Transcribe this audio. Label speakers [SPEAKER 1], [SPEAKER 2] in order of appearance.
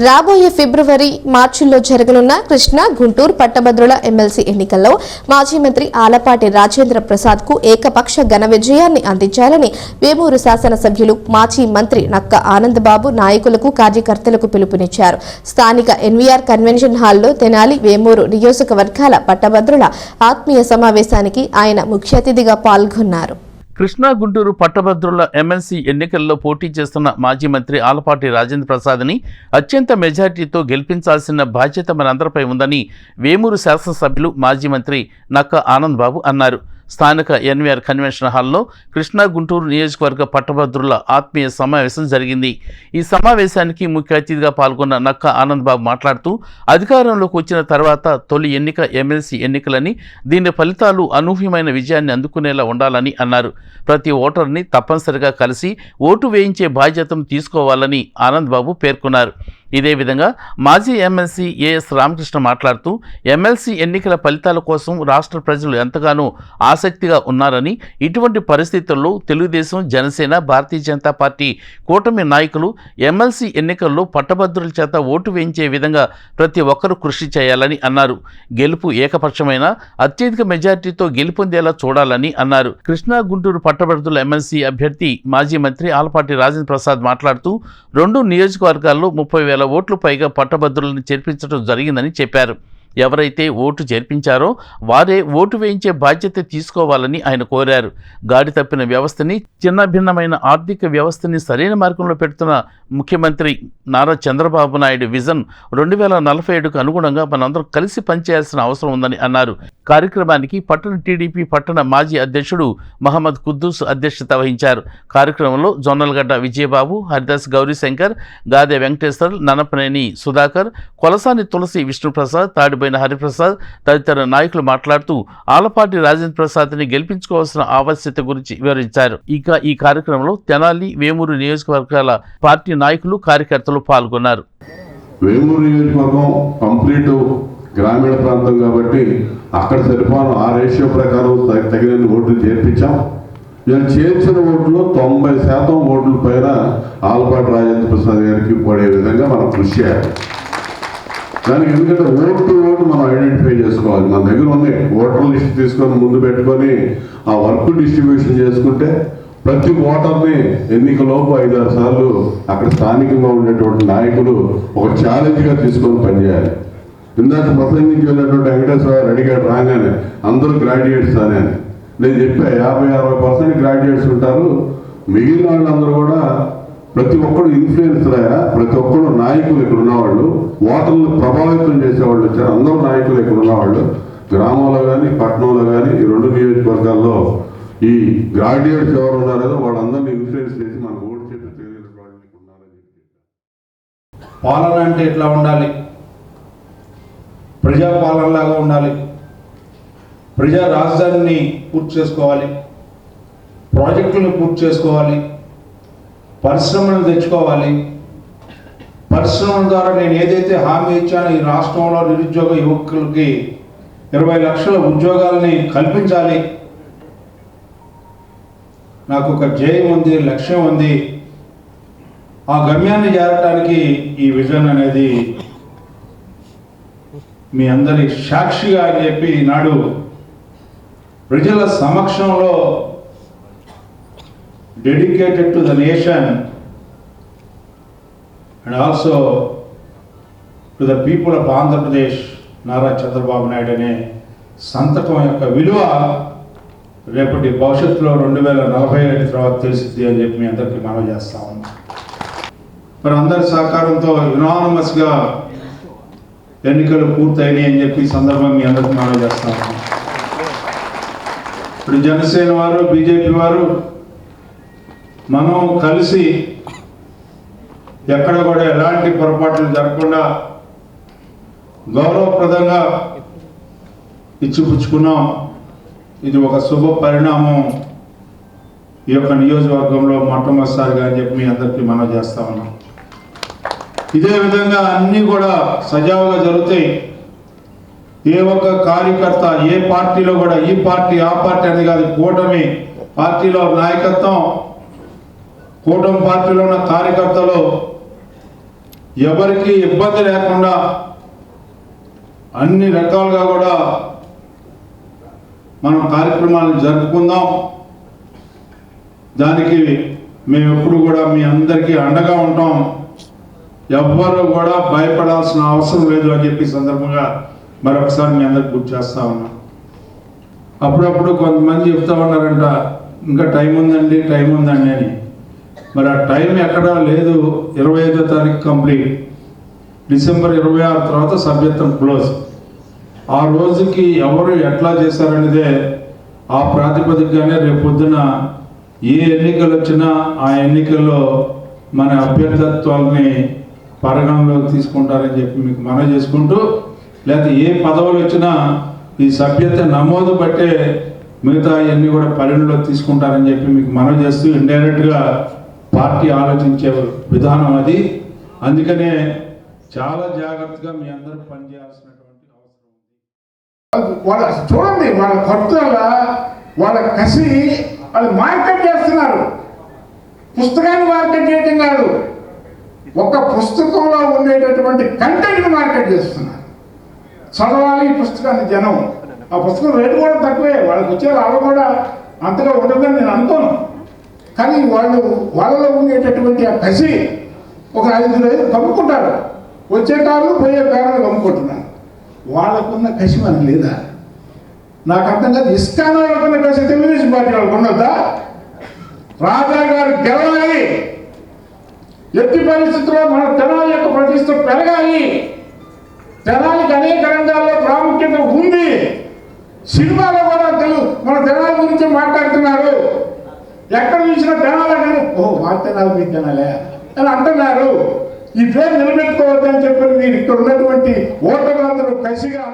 [SPEAKER 1] రాబోయే ఫిబ్రవరి మార్చిలో జరగనున్న కృష్ణా గుంటూరు పట్టభద్రుల ఎమ్మెల్సీ ఎన్నికల్లో మాజీ మంత్రి ఆలపాటి రాజేంద్ర ప్రసాద్కు ఏకపక్ష ఘన విజయాన్ని అందించాలని వేమూరు శాసనసభ్యులు మాజీ మంత్రి నక్క ఆనందబాబు నాయకులకు కార్యకర్తలకు పిలుపునిచ్చారు. స్థానిక ఎన్వీఆర్ కన్వెన్షన్ హాల్లో తెనాలి వేమూరు నియోజకవర్గాల పట్టభద్రుల ఆత్మీయ సమావేశానికి ఆయన ముఖ్య అతిథిగా పాల్గొన్నారు.
[SPEAKER 2] కృష్ణా గుంటూరు పట్టభద్రుల ఎమ్మెల్సీ ఎన్నికల్లో పోటీ చేస్తున్న మాజీ మంత్రి ఆలపాటి రాజేంద్ర ప్రసాద్ని అత్యంత మెజార్టీతో గెలిపించాల్సిన బాధ్యత మనందరిపై ఉందని వేమూరు శాసనసభ్యులు మాజీ మంత్రి నక్క ఆనంద్ బాబు అన్నారు. స్థానిక ఎన్వీఆర్ కన్వెన్షన్ హాల్లో కృష్ణా గుంటూరు నియోజకవర్గ పట్టభద్రుల ఆత్మీయ సమావేశం జరిగింది. ఈ సమావేశానికి ముఖ్య అతిథిగా పాల్గొన్న నక్క ఆనంద్ బాబు మాట్లాడుతూ అధికారంలోకి వచ్చిన తర్వాత తొలి ఎన్నిక ఎమ్మెల్సీ ఎన్నికలని దీని ఫలితాలు అనూహ్యమైన విజయాన్ని అందుకునేలా ఉండాలని అన్నారు. ప్రతి ఓటర్ని తప్పనిసరిగా కలిసి ఓటు వేయించే బాధ్యతను తీసుకోవాలని ఆనంద్ బాబు పేర్కొన్నారు. ఇదే విధంగా మాజీ ఎమ్మెల్సీ ఏఎస్ రామకృష్ణ మాట్లాడుతూ ఎమ్మెల్సీ ఎన్నికల ఫలితాల కోసం రాష్ట్ర ప్రజలు ఎంతగానో ఆసక్తిగా ఉన్నారని ఇటువంటి పరిస్థితుల్లో తెలుగుదేశం జనసేన భారతీయ జనతా పార్టీ కూటమి నాయకులు ఎమ్మెల్సీ ఎన్నికల్లో పట్టభద్రుల చేత ఓటు వేయించే విధంగా ప్రతి ఒక్కరూ కృషి చేయాలని అన్నారు. గెలుపు ఏకపక్షమైన అత్యధిక మెజార్టీతో గెలుపొందేలా చూడాలని అన్నారు. కృష్ణా గుంటూరు పట్టభద్రుల ఎమ్మెల్సీ అభ్యర్థి మాజీ మంత్రి ఆలపాటి రాజేంద్ర ప్రసాద్ మాట్లాడుతూ రెండు నియోజకవర్గాల్లో ముప్పై వేల ఓట్లు పైగా పట్టభద్రులను చేర్పించడం జరిగిందని చెప్పారు. ఎవరైతే ఓటు చేర్పించారో వారే ఓటు వేయించే బాధ్యత తీసుకోవాలని ఆయన కోరారు. గాడి తప్పిన వ్యవస్థని చిన్నభిన్నమైన ఆర్థిక వ్యవస్థని సరైన మార్గంలో పెడుతున్న ముఖ్యమంత్రి నారా చంద్రబాబు నాయుడు విజన్ రెండు వేల నలభై ఏడుకు అనుగుణంగా మనందరం కలిసి పనిచేయాల్సిన అవసరం ఉందని అన్నారు. కార్యక్రమానికి పట్టణ టీడీపీ పట్టణ మాజీ అధ్యక్షుడు మహమ్మద్ కుద్దూస్ అధ్యక్షత వహించారు. కార్యక్రమంలో జొన్నలగడ్డ విజయబాబు హరిదాస్ గౌరీశంకర్ గాదె వెంకటేశ్వర్ ననపనేని సుధాకర్ కొలసాని తులసి విష్ణుప్రసాద్ తాడిపోయిన హరిప్రసాద్ తదితర నాయకులు మాట్లాడుతూ ఆలపాటి రాజేంద్ర ప్రసాద్ని గెలిపించుకోవాల్సిన ఆవశ్యత గురించి వివరించారు. ఇక ఈ కార్యక్రమంలో తెనాలి వేమూరు నియోజకవర్గాల పార్టీ నాయకులు కార్యకర్తలు పాల్గొన్నారు.
[SPEAKER 3] వేమూరు నియోజకవర్గం కంప్లీట్ గ్రామీణ ప్రాంతం కాబట్టి అక్కడ సరిపోను ఆ రేషియో ప్రకారం తగిన ఓట్లు చేర్పించాం. నేను చేర్చిన ఓట్లు తొంభై శాతం ఓట్ల పైన ఆలపాటి రాజేంద్ర ప్రసాద్ గారికి పడే విధంగా మనం కృషి చేయాలి. దానికి ఎందుకంటే ఓటు టు ఓటు మనం ఐడెంటిఫై చేసుకోవాలి. మన దగ్గర ఉన్నాయి ఓటర్ లిస్ట్ తీసుకొని ముందు పెట్టుకొని ఆ వర్క్ డిస్ట్రిబ్యూషన్ చేసుకుంటే ప్రతి ఓటర్ని ఎన్నికలోపు ఐదారు సార్లు అక్కడ స్థానికంగా ఉండేటువంటి నాయకులు ఒక ఛాలెంజ్గా తీసుకొని పనిచేయాలి. ఇందాక ప్రసంగించి వెళ్ళినటువంటి వెంకటేశ్వర రెడ్డి రాగానే అందరూ గ్రాడ్యుయేట్స్ అని అని. నేను చెప్పా యాభై అరవై పర్సెంట్ గ్రాడ్యుయేట్స్ ఉంటారు. మిగిలిన వాళ్ళందరూ కూడా ప్రతి ఒక్కరు ఇన్ఫ్లుయెన్సర్ అయ్యా ప్రతి ఒక్కరు నాయకులు ఇక్కడ ఉన్నవాళ్ళు ఓటర్లు ప్రభావితం చేసేవాళ్ళు వచ్చారు. అందరూ నాయకులు ఇక్కడ ఉన్నవాళ్ళు. గ్రామంలో కానీ పట్టణంలో కానీ ఈ రెండు నియోజకవర్గాల్లో ఈ గ్రాడ్యుయేట్స్ ఎవరు ఉన్నారో వాళ్ళందరినీ ఇన్ఫ్లుయెన్స్ చేసి మన ఓటు చెప్పి తెలియని
[SPEAKER 4] పాలన అంటే ఎట్లా ఉండాలి? ప్రజా పాలనలాగా ఉండాలి. ప్రజా రాజధానిని పూర్తి చేసుకోవాలి. ప్రాజెక్టులను పూర్తి చేసుకోవాలి. పరిశ్రమలు తెచ్చుకోవాలి. పరిశ్రమల ద్వారా నేను ఏదైతే హామీ ఇచ్చానో ఈ రాష్ట్రంలో నిరుద్యోగ యువకులకి ఇరవై లక్షల ఉద్యోగాలని కల్పించాలి. నాకు ఒక జయం ఉంది లక్ష్యం ఉంది. ఆ గమ్యాన్ని చేరటానికి ఈ విజన్ అనేది మీ అందరి సాక్షిగా అని చెప్పి నాడు ప్రజల సమక్షంలో dedicated to the nation and also to the people of Andhra Pradesh Nara Chandrababu Naidu అనే సంతకం యొక్క విలువ రేపటి భవిష్యత్తులో రెండు వేల నలభై ఏడు తర్వాత తెలిసింది అని చెప్పి మీ అందరికీ మనం చేస్తా ఉన్నాం. మరి అందరి సహకారంతో యునానమస్గా ఎన్నికలు పూర్తయినాయి అని చెప్పి సందర్భంగా మీ అందరికీ మనం చేస్తా ఉన్నాం. ఇప్పుడు జనసేన వారు బీజేపీ వారు మనం కలిసి ఎక్కడ కూడా ఎలాంటి పొరపాట్లు జరగకుండా గౌరవప్రదంగా ఇచ్చిపుచ్చుకున్నాం. ఇది ఒక శుభ పరిణామం ఈ యొక్క నియోజకవర్గంలో మొట్టమొదటిసారిగా అని చెప్పి మీ అందరికీ మనం చేస్తా ఉన్నాం. ఇదే విధంగా అన్నీ కూడా సజావుగా జరుగుతాయి. ఏ ఒక్క కార్యకర్త ఏ పార్టీలో కూడా ఈ పార్టీ ఆ పార్టీ అనేది కాదు కూటమి పార్టీలో నాయకత్వం కూటమి పార్టీలో ఉన్న కార్యకర్తలు ఎవరికి ఇబ్బంది లేకుండా అన్ని రకాలుగా కూడా మనం కార్యక్రమాలను జరుపుకుందాం. దానికి మేము ఎప్పుడు కూడా మీ అందరికీ అండగా ఉంటాం. ఎవ్వరు కూడా భయపడాల్సిన అవసరం లేదు అని చెప్పి సందర్భంగా మరొకసారి మీ అందరికి గుర్తు చేస్తా ఉన్నాం. అప్పుడప్పుడు కొంతమంది చెప్తా ఉన్నారంట ఇంకా టైం ఉందండి టైం ఉందండి అని. మరి ఆ టైం ఎక్కడా లేదు. ఇరవై ఐదో తారీఖు కంప్లీట్. డిసెంబర్ ఇరవై ఆరు తర్వాత సభ్యత్వం క్లోజ్. ఆ రోజుకి ఎవరు ఎట్లా చేశారనేదే ఆ ప్రాతిపదికగానే రేపు పొద్దున ఏ ఎన్నికలు వచ్చినా ఆ ఎన్నికల్లో మన అభ్యర్థత్వాల్ని పరిగణలోకి తీసుకుంటారని చెప్పి మీకు మనం చేసుకుంటూ లేకపోతే ఏ పదవులు వచ్చినా ఈ సభ్యత నమోదు బట్టే మిగతా ఇవన్నీ కూడా పరిగణలోకి తీసుకుంటారని చెప్పి మీకు మనం చేస్తూ ఇండైరెక్ట్గా పార్టీ ఆలోచించే విధానం అది. అందుకనే చాలా జాగ్రత్తగా మీ అందరూ పనిచేయాల్సినటువంటి అవసరం ఉంది.
[SPEAKER 5] వాళ్ళ చూడండి వాళ్ళ పట్టుదల వాళ్ళ కసి వాళ్ళు మార్కెట్ చేస్తున్నారు. పుస్తకాన్ని మార్కెట్ చేయటం కాదు. ఒక పుస్తకంలో ఉండేటటువంటి కంటెంట్ మార్కెట్ చేస్తున్నారు. చదవాలి ఈ పుస్తకాన్ని జనం. ఆ పుస్తకం రేటు కూడా తక్కువే. వాళ్ళకి వచ్చే లాభం కూడా అంతగా ఉండదని నేను అనుకోను. కానీ వాళ్ళు వాళ్ళలో ఉండేటటువంటి ఆ కసి ఒక ఐదు రోజులు కమ్ముకుంటారు. వచ్చే కార్లు పోయే కార్లు కమ్ముకుంటున్నారు. వాళ్ళకున్న కసి మనకు లేదా? నాకు అర్థం కాదు. ఇస్కాన్ వాళ్ళకున్న కసి తెలుగుదేశం పార్టీ వాళ్ళకు ఉన్నదా రాజా గారు గెలవాలి. ఎట్టి పరిస్థితుల్లో మన తెనాలి యొక్క ప్రతిష్ట పెరగాలి. తెనాలికి అనేక రంగాల్లో ప్రాముఖ్యత ఉంది. సినిమాలో కూడా తెలుగు మన తెనాలి గురించి మాట్లాడుతుంది ఎక్కడ చూసినా తెనాలి కానీ ఓ మా తెనాలి మీ తెనాలే అని అంటున్నారు. ఈ పేరు నిలబెట్టుకోవద్దని చెప్పి మీరు ఇక్కడ ఉన్నటువంటి ఓటర్లందరూ కసిగా